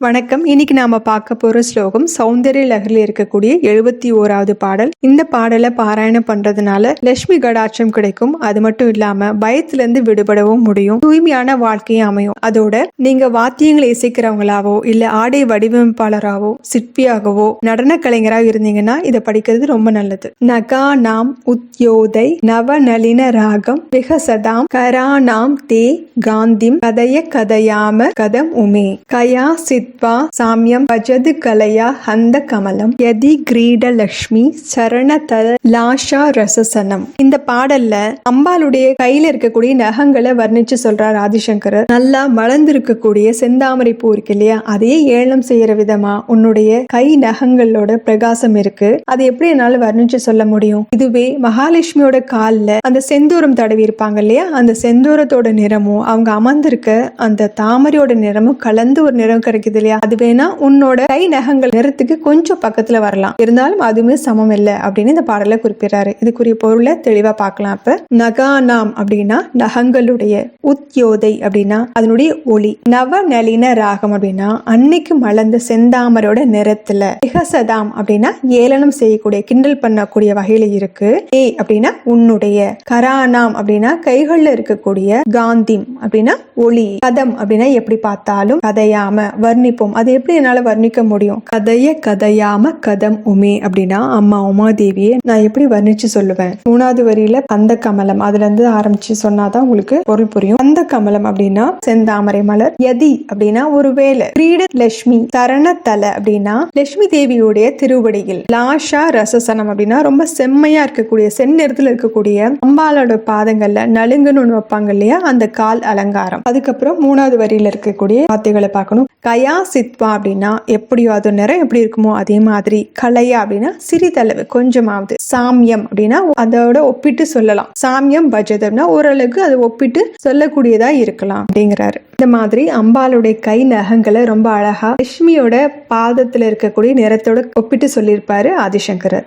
வணக்கம். இன்னைக்கு நாம பார்க்க போற ஸ்லோகம் சௌந்தர்ய லகரில் இருக்கக்கூடிய எழுபத்தி ஓராவது பாடல். இந்த பாடலை பாராயணம் பண்றதுனால லட்சுமி கடாட்சம் கிடைக்கும். அது மட்டும் இல்லாம பயத்துல இருந்து விடுபடவும் முடியும். தூய்மையான வாழ்க்கையும் அமையும். அதோட நீங்க வாத்தியங்களை இசைக்கிறவங்களாவோ இல்ல ஆடை வடிவமைப்பாளராகவோ சிற்பியாகவோ நடன கலைஞராக இருந்தீங்கன்னா இதை படிக்கிறது ரொம்ப நல்லது. நகா நாம் உத்யோதை நவநளின ராகம் விகசதாம் கராணாம் தே காந்திம் கதைய கதையாம கதம் உமே. கயா சித் சித்வா சாமியம் பஜது கலையா ஹந்த கமலம் யதி கிரீடலக்ஷ்மி சரணதல லாஷா ரசசனம். இந்த பாடல்ல அம்பாளுடைய கையில இருக்கக்கூடிய நகங்களை வர்ணிச்சு சொல்றார் ஆதிசங்கர் நல்லா வளர்ந்திருக்கக்கூடிய செந்தாமரை பூ இருக்கு இல்லையா? அதையே ஏளனம் செய்யற விதமா உன்னுடைய கை நகங்களோட பிரகாசம் இருக்கு. அது எப்படி என்னால வர்ணிச்சு சொல்ல முடியும்? இதுவே மகாலட்சுமியோட கால்ல அந்த செந்தூரம் தடவி இருப்பாங்க இல்லையா? அந்த செந்தூரத்தோட நிறமும் அவங்க அமர்ந்திருக்க அந்த தாமரையோட நிறமும் கலந்து ஒரு நிறம் கிடைக்குது இல்லையா? அது வேணா உன்னோட கை நகங்கள் நிறத்துக்கு கொஞ்சம் பக்கத்துல வரலாம். இருந்தாலும் அதுவுமே சமம் இல்லை அப்படின்னு இந்த பாடல குறிப்பிடுறாரு. இதுக்குரிய பொருளை தெளிவா பார்க்கலாம் இப்ப. நகானாம் அப்படின்னா நகங்களுடைய உத்யோதை அப்படின்னா அதனுடைய ஒளி. நவ நளின ராகம் அப்படின்னா அன்னைக்கு மலர்ந்த செந்தாமரோட நிறத்துல. திகசதாம் அப்படின்னா ஏளனம் செய்யக்கூடிய கிண்டல் பண்ணக்கூடிய வகையில இருக்கு. ஏ அப்படின்னா உன்னுடைய. கரானாம் அப்படின்னா கைகள்ல இருக்கக்கூடிய காந்திம் அப்படின்னா ஒளி. கதம் அப்படின்னா எப்படி பார்த்தாலும் கதையாம வர்ணி வர்ணிப்போம் அது எப்படி என்னால் வர்ணிக்க முடியும்? கதைய கதையாம கதம் உமே அப்படின்னா அம்மா உமாதேவியை நான் எப்படி வர்ணிச்சு சொல்லுவேன்? மூணாவது வரியில பந்த கமலம். அதுல இருந்து ஆரம்பிச்சு சொன்னாதான் உங்களுக்கு பொருள் புரியும். பந்த கமலம் அப்படின்னா செந்தாமரை மலர் யதி அப்படின்னா ஒரு வேலை. கிரீட லட்சுமி சரணத்தல அப்படின்னா லட்சுமி தேவியுடைய திருவடியில் லாஷா ரசசனம் அப்படின்னா ரொம்ப செம்மையா இருக்கக்கூடிய செந்நிறத்துல இருக்கக்கூடிய அம்பாலோட பாதங்கள்ல நலுங்குன்னு ஒண்ணு வைப்பாங்க இல்லையா அந்த கால் அலங்காரம். அதுக்கப்புறம் மூணாவது வரியில இருக்கக்கூடிய வார்த்தைகளை பார்க்கணும். கயா சித்வா அப்படின்னா எப்படியோ அது நிறம் எப்படி இருக்குமோ அதே மாதிரி கலையா அப்படின்னா சிறிதளவு கொஞ்சமாவது. சாமியம் அப்படின்னா அதோட ஒப்பிட்டு சொல்லலாம். சாமியம் பஜதம்னா ஓரளவுக்கு அதை ஒப்பிட்டு சொல்லக்கூடியதா இருக்கலாம் அப்படிங்கிறாரு. இந்த மாதிரி அம்பாளுடைய கை நகங்களை ரொம்ப அழகா லட்சுமியோட பாதத்துல இருக்கக்கூடிய நிறத்தோட ஒப்பிட்டு சொல்லியிருப்பாரு ஆதிசங்கரர்.